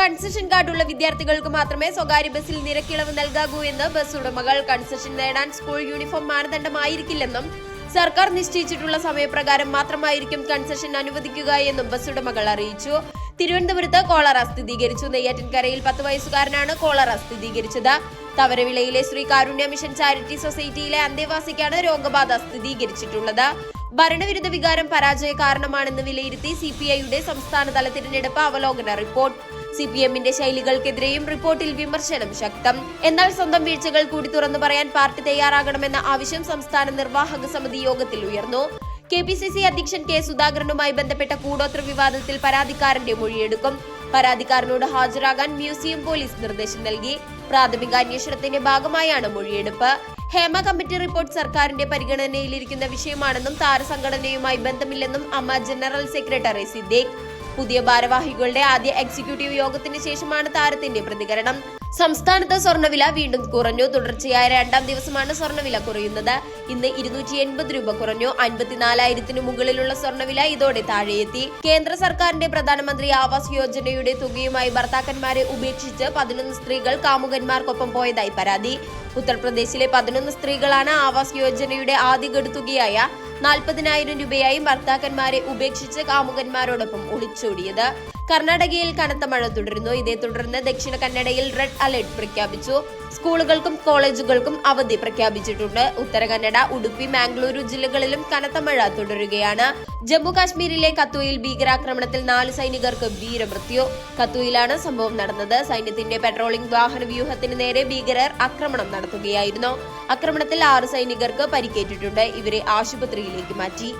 Concession കാർഡുള്ള വിദ്യാർത്ഥികൾക്ക് മാത്രമേ സ്വകാര്യ ബസ്സിൽ നിരക്കിളവ് നൽകാകൂ എന്ന് ബസ് ഉടമകൾ കൺസെഷൻ നേടാൻ സ്കൂൾ യൂണിഫോം മാനദണ്ഡമായിരിക്കില്ലെന്നും സർക്കാർ നിശ്ചയിച്ചിട്ടുള്ള സമയപ്രകാരം മാത്രമായിരിക്കും കൺസെഷൻ അനുവദിക്കുക എന്നും ബസ് ഉടമകൾ അറിയിച്ചു. തിരുവനന്തപുരത്ത് കോളറ സ്ഥിരീകരിച്ചു. നെയ്യാറ്റിൻകരയിൽ പത്ത് വയസ്സുകാരനാണ് കോളറ സ്ഥിരീകരിച്ചത്. തവരവിളയിലെ ശ്രീ കാരുണ്യ മിഷൻ ചാരിറ്റി സൊസൈറ്റിയിലെ അന്തേവാസിക്കാണ് രോഗബാധ സ്ഥിരീകരിച്ചിട്ടുള്ളത്. ഭരണവിരുദ്ധ വികാരം പരാജയ കാരണമാണെന്ന് വിലയിരുത്തി സി പി ഐയുടെ സംസ്ഥാനതല തിരഞ്ഞെടുപ്പ് അവലോകന റിപ്പോർട്ട്. സി പി എമ്മിന്റെ ശൈലികൾക്കെതിരെയും റിപ്പോർട്ടിൽ വിമർശനം ശക്തം. എന്നാൽ സ്വന്തം വീഴ്ചകൾ കൂടി തുറന്നു പറയാൻ പാർട്ടി തയ്യാറാകണമെന്ന ആവശ്യം സംസ്ഥാന നിർവാഹക സമിതി യോഗത്തിൽ ഉയർന്നു. കെ പി സി സി അധ്യക്ഷൻ കെ സുധാകരനുമായി ബന്ധപ്പെട്ട കൂടോത്ര വിവാദത്തിൽ പരാതിക്കാരന്റെ മൊഴിയെടുക്കും. പരാതിക്കാരനോട് ഹാജരാകാൻ മ്യൂസിയം പോലീസ് നിർദ്ദേശം നൽകി. പ്രാഥമിക അന്വേഷണത്തിന്റെ ഭാഗമായാണ് മൊഴിയെടുപ്പ്. ഹേമ കമ്മിറ്റി റിപ്പോർട്ട് സർക്കാരിന്റെ പരിഗണനയിലിരിക്കുന്ന വിഷയമാണെന്നും താരസംഘടനയുമായി ബന്ധമില്ലെന്നും അമ്മ ജനറൽ സെക്രട്ടറി സിദ്ദീഖ്. പുതിയ ഭാരവാഹികളുടെ ആദ്യ എക്സിക്യൂട്ടീവ് യോഗത്തിന് ശേഷമാണ് താരത്തിന്റെ പ്രതികരണം. സംസ്ഥാനത്ത് സ്വർണവില വീണ്ടും കുറഞ്ഞു. തുടർച്ചയായ രണ്ടാം ദിവസമാണ് സ്വർണവില കുറയുന്നത്. ഇന്ന് ഇരുന്നൂറ്റി എൺപത് രൂപ കുറഞ്ഞു. അൻപത്തിനാലായിരത്തിന് മുകളിലുള്ള സ്വർണവില ഇതോടെ താഴെയെത്തി. കേന്ദ്ര സർക്കാരിന്റെ പ്രധാനമന്ത്രി ആവാസ് യോജനയുടെ തുകയുമായി ഭർത്താക്കന്മാരെ ഉപേക്ഷിച്ച് പതിനൊന്ന് സ്ത്രീകൾ കാമുകന്മാർക്കൊപ്പം പോയതായി പരാതി. ഉത്തർപ്രദേശിലെ പതിനൊന്ന് സ്ത്രീകളാണ് ആവാസ് യോജനയുടെ ആദ്യ ഗഡുതുകയായ നാൽപ്പതിനായിരം രൂപയായി ഭർത്താക്കന്മാരെ ഉപേക്ഷിച്ച് കാമുകന്മാരോടൊപ്പം ഒളിച്ചോടിയത്. കർണാടകയിൽ കനത്ത മഴ തുടരുന്നു. ഇതേ തുടർന്ന് ദക്ഷിണ കന്നഡയിൽ റെഡ് അലർട്ട് പ്രഖ്യാപിച്ചു. സ്കൂളുകൾക്കും കോളേജുകൾക്കും അവധി പ്രഖ്യാപിച്ചിട്ടുണ്ട്. ഉത്തര കന്നഡ ഉടുപ്പി മാംഗ്ലൂരു ജില്ലകളിലും കനത്ത മഴ തുടരുകയാണ്. ജമ്മു കാശ്മീരിലെ കത്തുയിൽ ഭീകരാക്രമണത്തിൽ നാല് സൈനികർക്ക് വീരമൃത്യു. കത്തുയിലാണ് സംഭവം നടന്നത്. സൈന്യത്തിന്റെ പെട്രോളിംഗ് വാഹന വ്യൂഹത്തിന് നേരെ ഭീകരർ ആക്രമണം നടത്തുകയായിരുന്നു. ആക്രമണത്തിൽ ആറ് സൈനികർക്ക് പരിക്കേറ്റിട്ടുണ്ട്. ഇവരെ ആശുപത്രിയിലേക്ക് മാറ്റി.